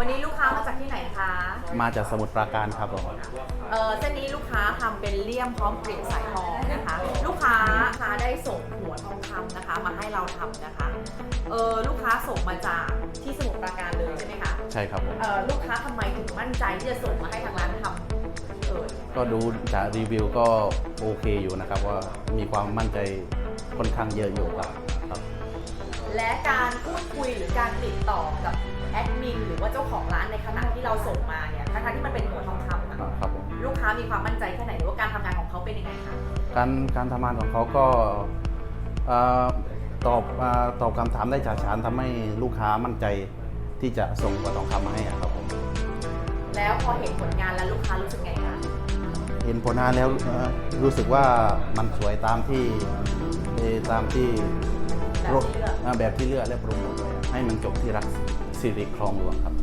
วันนี้ลูกค้ามาจากที่ไหนคะ มาจากสมุทรปราการครับผมเออเส้นนี้ลูกค้าทำเป็นเลี่ยมพร้อมเกลี่ยสายทองนะคะ ลูกค้าลูกค้าได้ส่งหัวทองคำนะคะ มาให้เราทำนะคะ เออลูกค้าส่งมาจากที่สมุทรปราการเลยใช่ไหมคะ ใช่ครับผมเออลูกค้าทำไมถึงมั่นใจที่จะส่งมาให้ทางร้านทำเออก็ดูจากรีวิวก็โอเคอยู่นะครับว่ามีความมั่นใจค่อนข้างเยอะอยู่ครับครับ และการพูดคุยหรือการติดต่อกับแอดมินหรือ ว่าเจ้าของร้านในขณะที่เราส่งมาเนี่ยทั้งๆที่มันเป็นหัวทองคำอะครับผมลูกค้ามีความมั่นใจแค่ไหนหรือว่าการทำงานของเขาเป็นยังไงคะการการทำงานของเขาก็เอ่อตอบเอ่อตอบคำถามได้ฉาฉานทำให้ลูกค้ามั่นใจที่จะส่งกระทองคำมาให้อะครับผมแล้วพอเห็นผลงานแล้วลูกค้ารู้สึกไงคะเห็นผลงานแล้วเอ่อรู้สึกว่ามันสวยตามที่เอ่อตามที่แบบที่เลือก อ่าแบบที่เลือกและโปรโมทไว้ให้มันจบที่รัก สิริคลองหลวงครับ